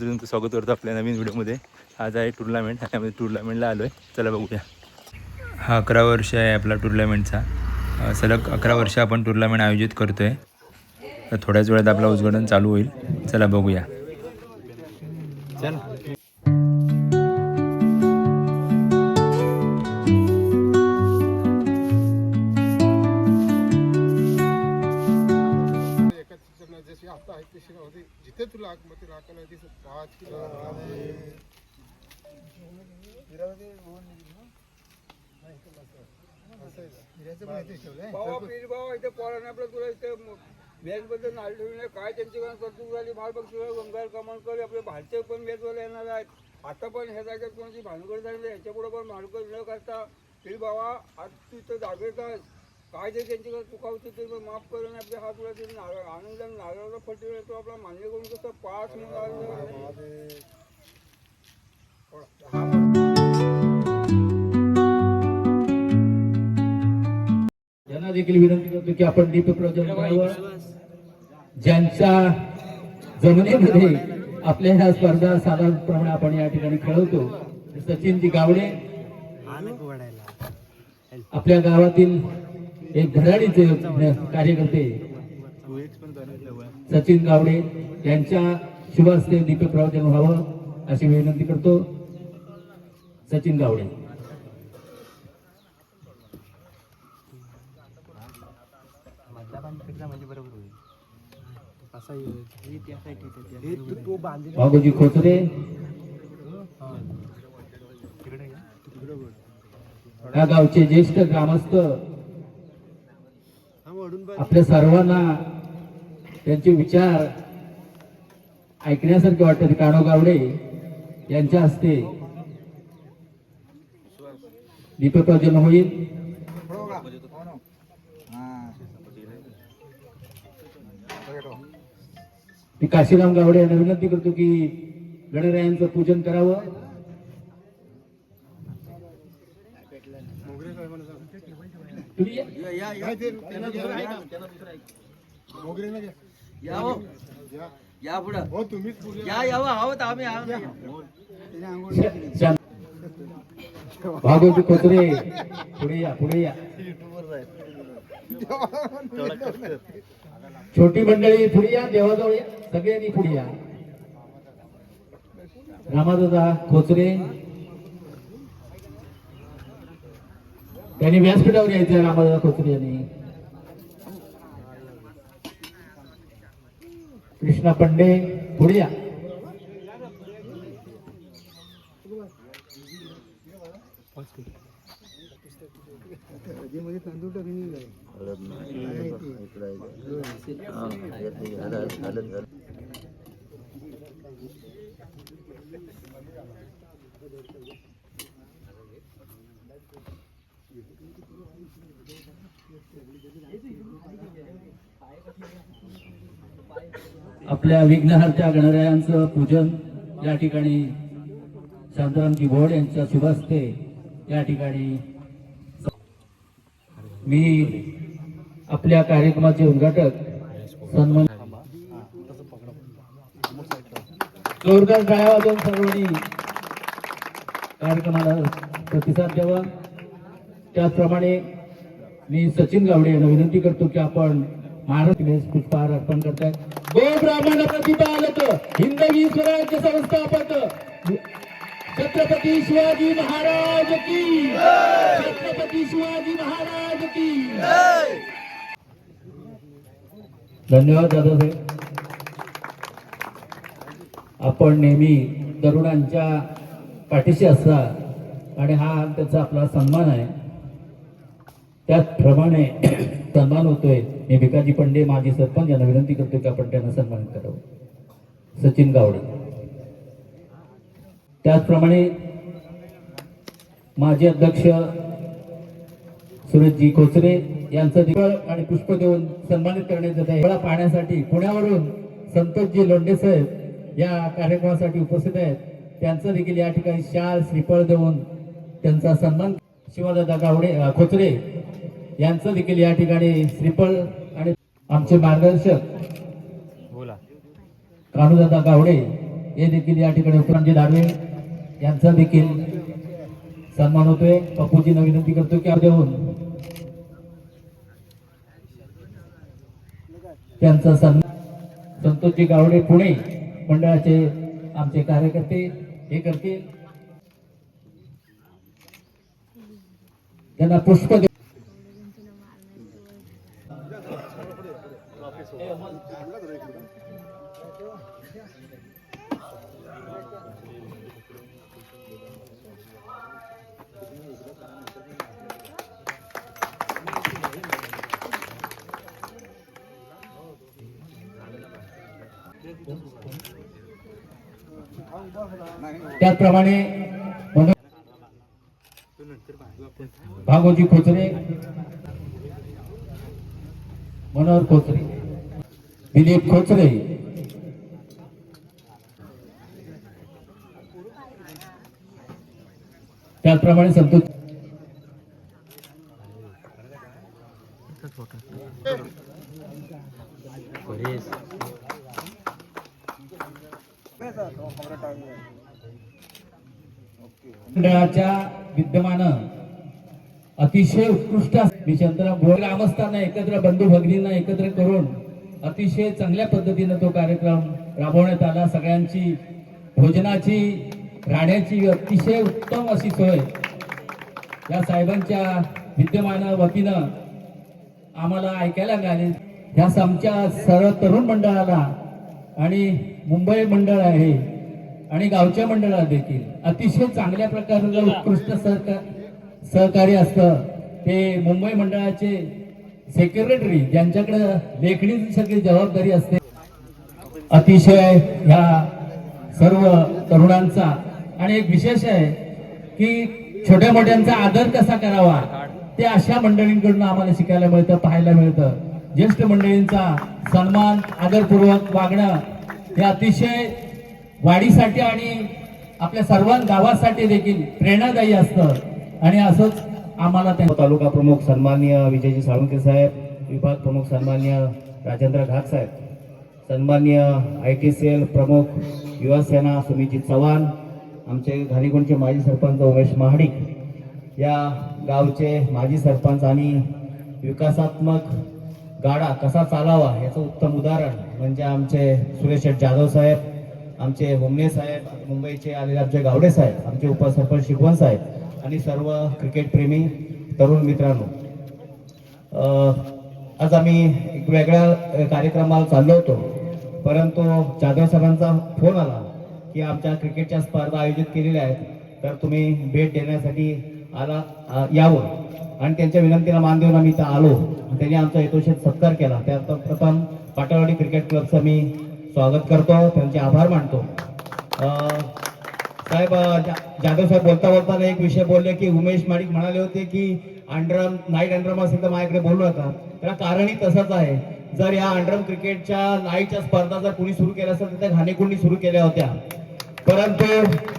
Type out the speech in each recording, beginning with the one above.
तर तुमचं स्वागत करतो आपल्या नवीन व्हिडिओमध्ये. आज आहे टुर्नामेंट त्यामध्ये टुर्नामेंटला आलो आहे चला बघूया. हा अकरा वर्ष आहे आपला टुर्नामेंटचा सलग अकरा वर्ष आपण टुर्नामेंट आयोजित करतो आहे तर थोड्याच वेळात आपला उद्घाटन चालू होईल. चला बघूया. जशी आता आहे तशी जिथे तुला आगमती राखायला दिसत. पाच किलो. भावा पीर इथे तुला ठेवून काय त्यांची कर्तृत्व झाली. बाळ बघ तुला गंगार कमालकर आपले भारतीय पण बेजवाले येणार आहेत. आता पण ह्या जागेत कोणाची भानगड झाली आहे पुढे पण भानगड न करता पीर आज तू इथं जागेत आहेस काय जे त्यांच्याकडे चुका होती ते माफ करून आपले हात तुला ते नारळ आनंदाने नारळाला फटी तो आपला मान्य करून कसं पाच यांना देखील विनंती करतो की आपण दीप प्रज्वलन करावं. ज्यांच्या जमिनीमध्ये आपल्या ह्या स्पर्धा साधारणप्रमाणे आपण या ठिकाणी खेळवतो सचिनजी गावडे. आपल्या गावातील एक धडाडीचे कार्यकर्ते सचिन गावडे यांच्या शुभ हस्ते दीप प्रवचन व्हावं अशी विनंती करतो. सचिन गावडे. बाबूजी खोचरे या गावचे ज्येष्ठ ग्रामस्थ आपल्या सर्वांना त्यांचे विचार ऐकण्यासारखे वाटतात. काणो गावडे यांच्या हस्ते दीपप्रज्वलन होईल. मी काशीराम गावडे यांना विनंती करतो की गणरायांचं पूजन करावं. या. या हो या. या पुढं हो तुम्हीच पूजा या यावं आहोत आम्ही आहोत श्याम. भागवती खोचरे पुढे या पुढे या छोटी मंडळी पुढे या देवाजवळ या सगळ्यांनी पुढे या रामादादा खोचरे त्यांनी व्यासपीठावर यायचं रामदास खोचरे यांनी. कृष्णा पंडे पुढे या. आपल्या विघ्नहर्त्या गणरायांचं पूजन या ठिकाणी शांतारामजी भोड यांच्या शुभहस्ते या ठिकाणी मी आपल्या कार्यक्रमाचे उद्घाटक सन्मान जोरदार टाळ्या वाजवून सर्वांनी कार्यक्रमाला प्रतिसाद द्यावा. त्याचप्रमाणे मी सचिन गावडे यांना विनंती करतो की आपण महाराष्ट्र वेळेस पुष्पहार अर्पण करतायत गो ब्राह्मण प्रतिपालक हिंदवी स्वराज्य संस्थापक छत्रपती शिवाजी महाराज की छत्रपती शिवाजी महाराज की धन्यवाद दादासाहेब. आपण नेहमी तरुणांच्या पाठीशी असता आणि हा त्याचा आपला सन्मान आहे. त्याचप्रमाणे सन्मान होतोय. मी भिकाजी पंडे माजी सरपंच यांना विनंती करतो की आपण त्यांना सन्मानित करावं. सचिन गावडे. त्याचप्रमाणे माजी अध्यक्ष सुरेशजी खोचरे यांचं दिवळ आणि पुष्प देऊन सन्मानित करण्यात येत आहे. पाहण्यासाठी पुण्यावरून संतोषजी लोंढे साहेब या कार्यक्रमासाठी उपस्थित आहेत. त्यांचं देखील या ठिकाणी शाल श्रीफळ देऊन त्यांचा सन्मान शिवदादा गावडे खोचरे यांचं देखील या ठिकाणी श्रीफळ आणि आमचे मार्गदर्शक बोला. कानुदादा गावडे हे देखील या ठिकाणी उपरामजी दाडवे यांचा देखील सन्मान होतोय. पप्पूजींना विनंती करतो की देऊन त्यांचा सन्मान संतोषजी गावडे पुणे मंडळाचे आमचे कार्यकर्ते हे करतील. त्यांना पुष्प दे- त्याचप्रमाणे भागोजी खोचरे मनोहर खोचरे दिलीप खोचरे. त्याचप्रमाणे संतोष मंडळाच्या विद्यमान अतिशय उत्कृष्ट मी शांताराम ग्रामस्थांना एकत्र बंधू भगिनींना एकत्र करून अतिशय चांगल्या पद्धतीनं तो कार्यक्रम राबवण्यात आला. सगळ्यांची भोजनाची राहण्याची अतिशय उत्तम अशी सोय या साहेबांच्या विद्यमान वतीनं आम्हाला ऐकायला मिळाले. ह्या आमच्या सर्व तरुण मंडळाला आणि मुंबई मंडळ आहे आणि गावच्या मंडळाला देखील अतिशय चांगल्या प्रकारचं उत्कृष्ट सहकार सहकार्य असतं. ते मुंबई मंडळाचे सेक्रेटरी ज्यांच्याकडे लेखणीची सगळी जबाबदारी असते. अतिशय ह्या सर्व तरुणांचा आणि एक विशेष आहे की छोट्या मोठ्यांचा आदर कसा करावा ते अशा मंडळींकडून आम्हाला शिकायला मिळतं पाहायला मिळतं. ज्येष्ठ मंडळींचा सन्मान आदरपूर्वक वागणं हे अतिशय वाढीसाठी आणि आपल्या सर्वां गावासाठी देखील प्रेरणादायी असतं. आणि असंच आम्हाला त्या तालुका प्रमुख सन्मान्य विजयजी साळुंके साहेब विभाग प्रमुख सन्मान्य राजेंद्र घाट साहेब सन्माननीय आय टी सी एल प्रमुख युवासेना सुमितजी चव्हाण आमचे घाणीगुणचे माजी सरपंच उमेश महाडिक या गावचे माजी सरपंच आणि विकासात्मक गाडा कसा चालावा याचं उत्तम उदाहरण म्हणजे आमचे सुरेश शेठ जाधव साहेब आमचे होमने साहेब मुंबईचे आलेले आमचे गावडे साहेब आमचे उपसरपंच शिकवण साहेब. आणि सर्व क्रिकेटप्रेमी तरुण मित्रांनो आज आम्ही एक वेगळ्या कार्यक्रमाला चाललो होतो परंतु जाधव सरांचा फोन आला की आमच्या क्रिकेटच्या स्पर्धा आयोजित केलेल्या आहेत तर तुम्ही भेट देण्यासाठी आला यावं. आणि त्यांच्या विनंतीला मान देऊन आम्ही इथं आलो. त्यांनी आमचा यथोचित सत्कार केला. त्यात प्रथम पाटळवाडी क्रिकेट क्लबचं मी स्वागत करतो. त्यांचे आभार मानतो. साहेब जाधव साहेब बोलता बोलताना एक विषय बोलले की उमेश माडिक म्हणाले होते की अंडरम नाईट अंडरम असेल तर माझ्याकडे बोलू नका. त्याला कारणही तसंच आहे. जर या अंडरम क्रिकेटच्या नाईटच्या स्पर्धा जर कुणी सुरू केल्या असेल तर त्या घाणेकुंडी सुरू केल्या होत्या. परंतु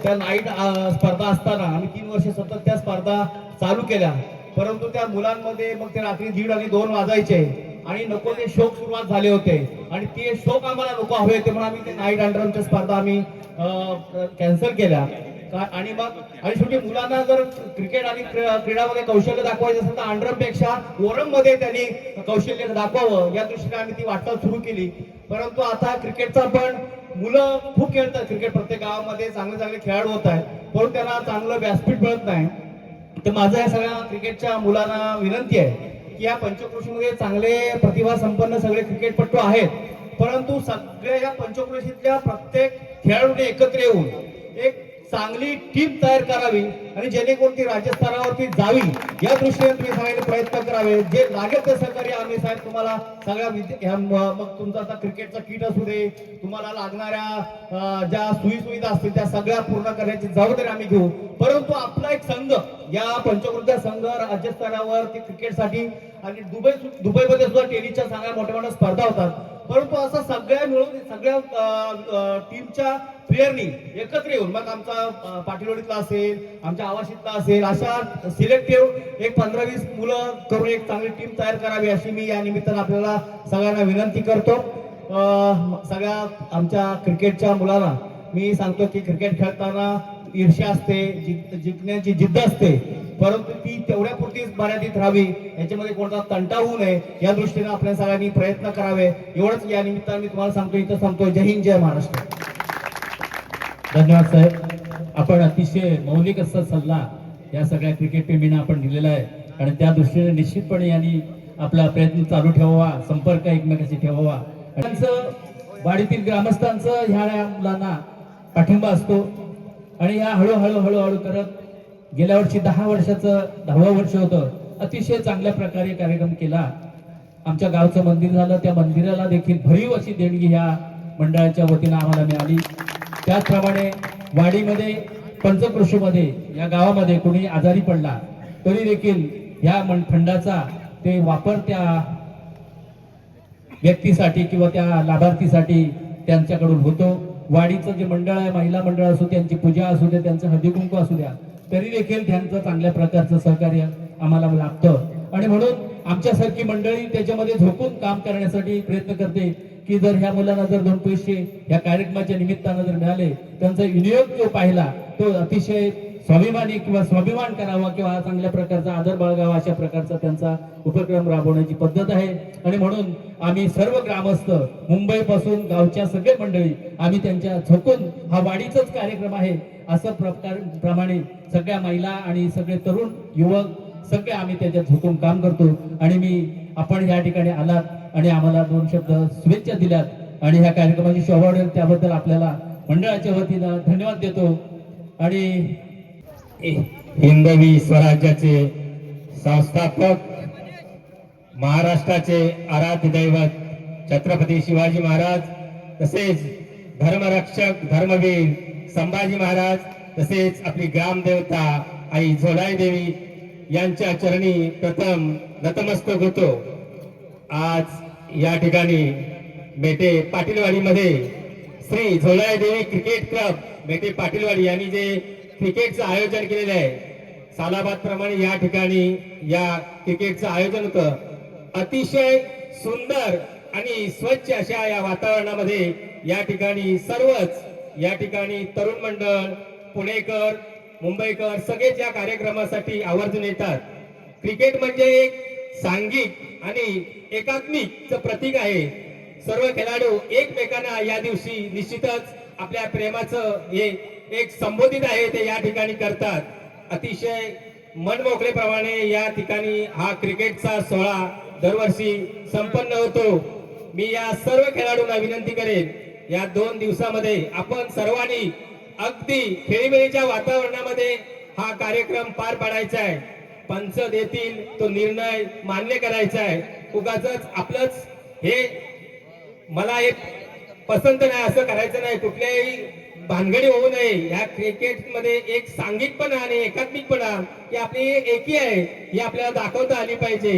त्या नाईट स्पर्धा असताना आम्ही तीन वर्ष सतत त्या स्पर्धा चालू केल्या. परंतु त्या मुलांमध्ये मग ते रात्री दीड आणि दोन वाजायचे. आणि नको ते शोक सुरुवात झाले होते. आणि ते शोक आम्हाला नको हवे होते म्हणून आम्ही ते नाईट अंडरमच्या स्पर्धा आम्ही कॅन्सल केल्या. आणि मग आणि शेवटी मुलांना जर क्रिकेट आणि क्रीडामध्ये कौशल्य दाखवायचं असेल तर अंडरमपेक्षा ओरममध्ये त्यांनी कौशल्य दाखवावं. या दृष्टीने आम्ही ती वाटचाल सुरू केली. परंतु आता क्रिकेटचा पण मुलं खूप खेळतात. क्रिकेट प्रत्येक गावामध्ये चांगले चांगले खेळाडू होत आहेत. परंतु त्यांना चांगलं व्यासपीठ मिळत नाही. तर माझं या सगळ्या क्रिकेटच्या मुलांना विनंती आहे. की या पंचक्रोशीमध्ये चांगले प्रतिभा संपन्न सगळे क्रिकेटपटू आहेत. परंतु सगळ्या या पंचक्रोशीतल्या प्रत्येक खेळाडूने एकत्र येऊन एक चांगली टीम तयार करावी आणि जेणेकरून ती राज्यस्तरावरती जावी या दृष्टीने तुम्ही सगळ्यांनी प्रयत्न करावे. जे लागेल ते सहकार्य आम्ही साहेब तुम्हाला सगळ्या विद्या ह्या मग तुमचा आता क्रिकेटचा किट असू दे तुम्हाला लागणाऱ्या ज्या सुई सुविधा असतील त्या सगळ्या पूर्ण करण्याची जबाबदारी आम्ही घेऊ. परंतु आपला एक संघ या पंचकृत्या संघ राज्यस्तरावर ते क्रिकेटसाठी आणि दुबई दुबईमध्ये सुद्धा टेनिसच्या चांगल्या मोठ्या मोठ्या स्पर्धा होतात. परंतु असं सगळ्या मिळून सगळ्या टीमच्या प्लेयरनी एकत्र येऊन मग आमचा पाटीलोडीतला असेल आमच्या आवाशीतला असेल अशा सिलेक्टिव्ह एक पंधरा वीस मुलं करून एक चांगली टीम तयार करावी अशी मी या निमित्तानं आपल्याला सगळ्यांना विनंती करतो. सगळ्या आमच्या क्रिकेटच्या मुलांना मी सांगतो की क्रिकेट खेळताना ईर्ष्या असते जिंकण्याची जिद्द असते परंतु ती तेवढ्या पुरतीच मर्यादित राहावी याच्यामध्ये कोणता तंटा होऊ नये या दृष्टीने आपल्या सगळ्यांनी प्रयत्न करावे. एवढंच या निमित्ताने मी तुम्हाला सांगतो इथं सांगतो. जय हिंद जय महाराष्ट्र. धन्यवाद साहेब. आपण अतिशय मौलिक असा सल्ला या सगळ्या क्रिकेट प्रेमींना आपण दिलेला आहे. आणि त्या दृष्टीने निश्चितपणे यांनी आपला प्रयत्न चालू ठेवावा संपर्क एकमेकाशी ठेवावा. त्यांचं वाडीतील ग्रामस्थांचं ह्या मुलांना पाठिंबा असतो. आणि या हळूहळू हळूहळू करत गेल्या वर्षी दहा वर्षाचं दहावं वर्ष होतं. अतिशय चांगल्या प्रकारे कार्यक्रम केला. आमच्या गावचं मंदिर झालं. त्या मंदिराला देखील भरीव अशी देणगी ह्या मंडळाच्या वतीनं आम्हाला मिळाली. त्याचप्रमाणे वाडीमध्ये पंचकृषीमध्ये या गावामध्ये कोणी आजारी पडला तरी देखील या मन- फंडाचा ते वापर त्या व्यक्तीसाठी किंवा त्या लाभार्थीसाठी त्यांच्याकडून होतो. वाडीचं जे मंडळ आहे महिला मंडळ असो त्यांची पूजा असू द्या त्यांचं हळदीकुंकू असू द्या तरी देखील त्यांचं चांगल्या प्रकारचं सहकार्य आम्हाला लाभतं आणि म्हणून आमच्यासारखी मंडळी त्याच्यामध्ये झोकून काम करण्यासाठी प्रयत्न करते की जर ह्या मुलांना जर दोन पैसे या कार्यक्रमाच्या निमित्तानं जर मिळाले त्यांचा विनियोग जो पाहिला तो अतिशय स्वाभिमानी किंवा स्वाभिमान करावा किंवा चांगल्या प्रकारचा आदर बाळगावा अशा प्रकारचा त्यांचा उपक्रम राबवण्याची पद्धत आहे. आणि म्हणून आम्ही सर्व ग्रामस्थ मुंबईपासून गावच्या सगळे मंडळी आम्ही त्यांच्या झोकून हा वाढीचाच कार्यक्रम आहे असं प्रकार प्रमाणे सगळ्या महिला आणि सगळे तरुण युवक सगळे आम्ही त्याच्यात झोकून काम करतो. आणि मी आपण या ठिकाणी आलात आणि आम्हाला दोन शब्द शुभेच्छा दिल्यात. आणि ह्या कार्यक्रमाची शोभा त्याबद्दल आपल्याला मंडळाच्या वतीनं धन्यवाद देतो. आणि हिंदवी स्वराज्याचे संस्थापक महाराष्ट्राचे आराध्य दैवत छत्रपती शिवाजी महाराज तसेच धर्मरक्षक धर्मवीर संभाजी महाराज तसेच आपली ग्रामदेवता आई झोलाई देवी यांच्या चरणी प्रथम नतमस्तक होतो. आज या ठिकाणी मेटे पाटीलवाडीमध्ये श्री झोलाई देवी क्रिकेट क्लब मेटे पाटीलवाडी यांनी जे क्रिकेटचं आयोजन केलेलं आहे. सालाबाद प्रमाणे या ठिकाणी या क्रिकेटचं आयोजन होतं. अतिशय सुंदर आणि स्वच्छ अशा या वातावरणामध्ये या ठिकाणी सर्वच या ठिकाणी तरुण मंडळ पुणेकर मुंबईकर सगळेच या कार्यक्रमासाठी आवर्जून येतात. क्रिकेट म्हणजे एक सांघिक आणि एकात्मिकचं प्रतीक आहे. सर्व खेळाडू एकमेकांना या दिवशी निश्चितच आपल्या प्रेमाचं हे एक संबोधित आहे ते या ठिकाणी करतात. अतिशय मनमोकळेप्रमाणे या ठिकाणी हा क्रिकेटचा सोहळा दरवर्षी संपन्न होतो. मी या सर्व खेळाडूंना विनंती करेन या दोन दिवसामध्ये आपण सर्वांनी अगदी खेळीमेळीच्या वातावरणामध्ये हा कार्यक्रम पार पाडायचा आहे. पंच देतील तो निर्णय मान्य करायचा आहे. उगाच आपलंच हे मला एक पसंत नाही असं करायचं नाही. कुठल्याही भानगडी होऊ नये. या क्रिकेटमध्ये एक सांघिकपणा आणि एकात्मिकपणा ही आपली एकी आहे. ही आपल्याला दाखवता आली पाहिजे.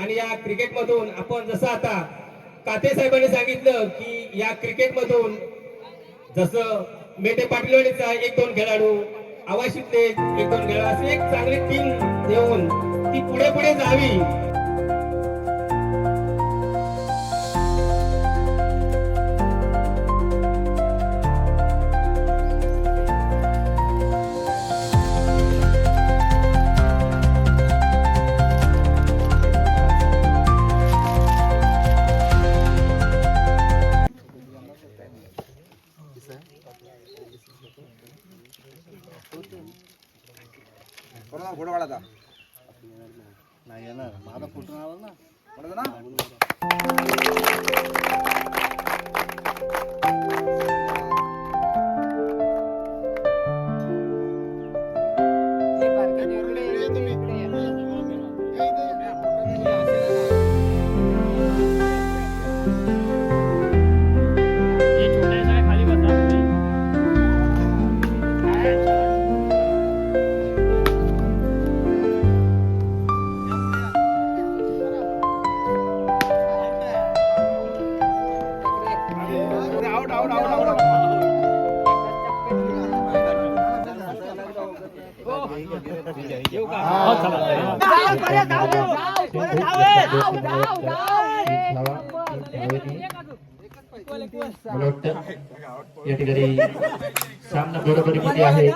आणि या क्रिकेटमधून आपण जसं आता काते साहेबांनी सांगितलं की या क्रिकेटमधून जसं मेटे पाटीलवाडीचा एक दोन खेळाडू आवाशितले एक दोन खेळाडू अशी एक चांगली टीम देऊन ती पुढे पुढे जावी. मला वाटतं या ठिकाणी सामना बरोबरीमध्ये आहे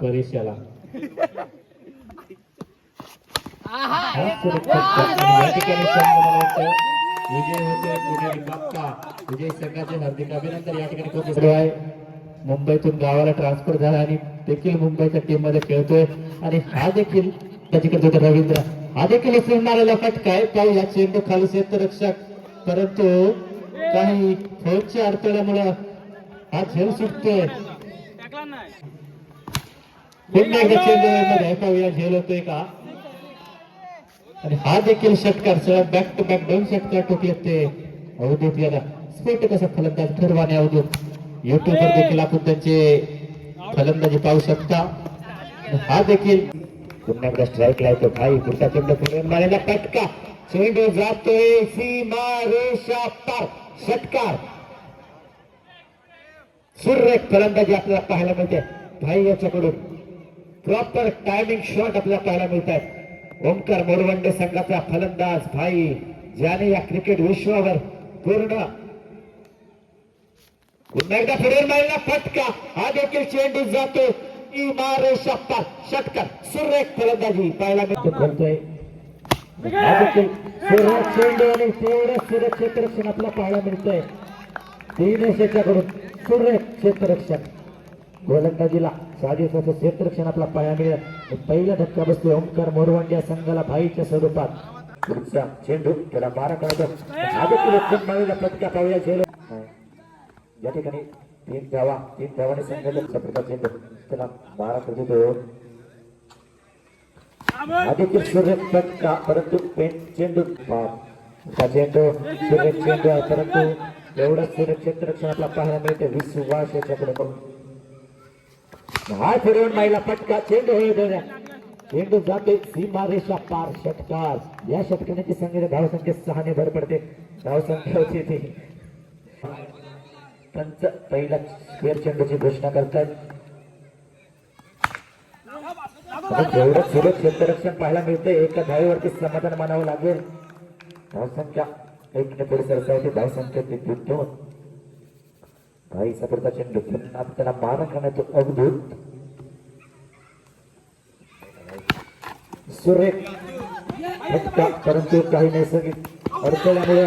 परीक्षाला विजय होतोय पुणेरी बाप्पा विजय संघाचे हार्दिक अभिनंदन या ठिकाणी खूप आहे मुंबईतून गावाला ट्रान्सफर झाला आणि देखील मुंबईच्या टीममध्ये खेळतोय. आणि हा देखील त्याची करतो रवींद्र. आधी देखील उचलून मारलेला फटका आहे पाहूया चेंडू खाली रक्षक. परंतु काही फौजच्या अडथळ्यामुळे हा झेल सुटतोय. पुन्हा एकदा चेंडू मध्ये पाहूया झेल होतोय का? आणि हा देखील षटकार सलग बॅक टू बॅक दोन षटकार टोकलेत ते अवधूत याला. स्फोट कसा फलंदाज ठरवाने अवधूत? युट्यूबवर देखील आपण त्यांचे फलंदाजी पाहू शकता. हा देखील पुन्हा एकदा स्ट्राईक लावतो भाई पुढचा चेंडू पुढे मारायला पटका. चेंडू जातोय सीमा रेषा पार षटकार सुरेख फलंदाजी आपल्याला पाहायला मिळते. भाई याच्याकडून प्रॉपर टायमिंग शॉट आपल्याला पाहायला मिळतात ओमकार मोरवंडे संघाचा फलंदाज. भाई ज्याने या क्रिकेट विश्वावर पूर्ण पुन्हा एकदा फिरून मारला फटका हा देखील चेंडू जातो मारे षटकार षटकार सुरेख फलंदाजी पाहायला मिळतो हा सुरेख चेंडू आणि तेवढं सुरक्षित रक्षण आपल्याला पाहायला मिळतंय. तीन क्षेत्राकडून सुरेख क्षेत्ररक्षण गोलंदाजीला साजेसाचं क्षेत्ररक्षण आपला पाया मिळेल. पहिला धक्का बसतो ओमकार मोरवंड या संघाला भाईच्या स्वरूपात. पुढचा चेंडू त्याला मारा करतो आदित्य रक्षण मारेला फटका पाहूया. झेल या ठिकाणी तीन धावा तीन धावाने संघाला सफरता त्याला बारा कधी तो आदित्य सूर्य फटका परंतु चेंडू बाप. चेंडू सूर्य चेंडू आहे परंतु एवढं सूर्य क्षेत्ररक्षण आपला पाहायला मिळते विश्वास याच्याकडे हा फिरवून महिला फटका चेंडू होईल दोन्या चेंडू जाते सीमा रेषा पार षटकार. या षटकाराची संख्या धावसंख्या सहाने भर पडते. धावसंख्या होती ती. पंच पहिला स्क्वेअर चेंडूची घोषणा करतात जेवढं सुरत क्षेत्ररक्षण पाहायला मिळते एका धावेवरती समाधान मानावं लागेल. धावसंख्या एक ने पुढे सरसावते धावसंख्या ते दोन भाई सफरचा चेंडू पुन्हा त्याला मारा करण्यात अवधूत सुरेख परंतु काही नैसर्गिक अडचण्यामुळे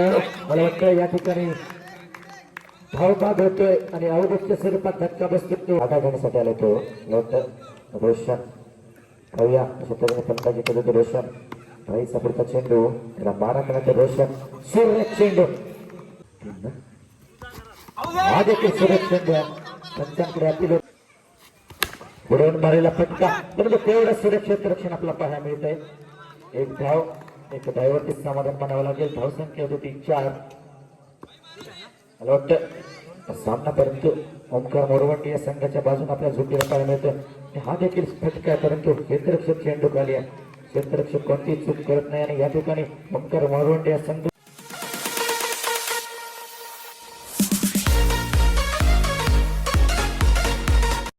मला वाटतं या ठिकाणी धावबाद होतोय आणि अवधूतच्या स्वरूपात धक्का बसतो तो आधा घेण्यासाठी आला तो. मला रोशन. पाहूया अशा तऱ्हेने फलंदाजी रोशन. भाईचा सफरता चेंडू. त्याला मारा करण्यात रोशन. सुरेख चेंडू. हा देखील सुरेख चेंडू आहे. पंचांकडे अपील बुडवून मारेला फटका. परंतु तेवढं सुरक्षित रक्षण आपल्याला पाहायला मिळत आहे एक धाव एक धाववरती समाधान म्हणावं लागेल. धाव संख्या होती चार. मला वाटतं सामना परंतु ओमकार मोरवंडी या संघाच्या बाजून आपल्या झुकीला पाहायला मिळतं आणि हा देखील फटका आहे परंतु क्षेत्ररक्षक चेंडू खाली आहे. क्षेत्ररक्षक कोणतीही चूक करत नाही आणि या ठिकाणी ओमकार मोरवंडी या संघ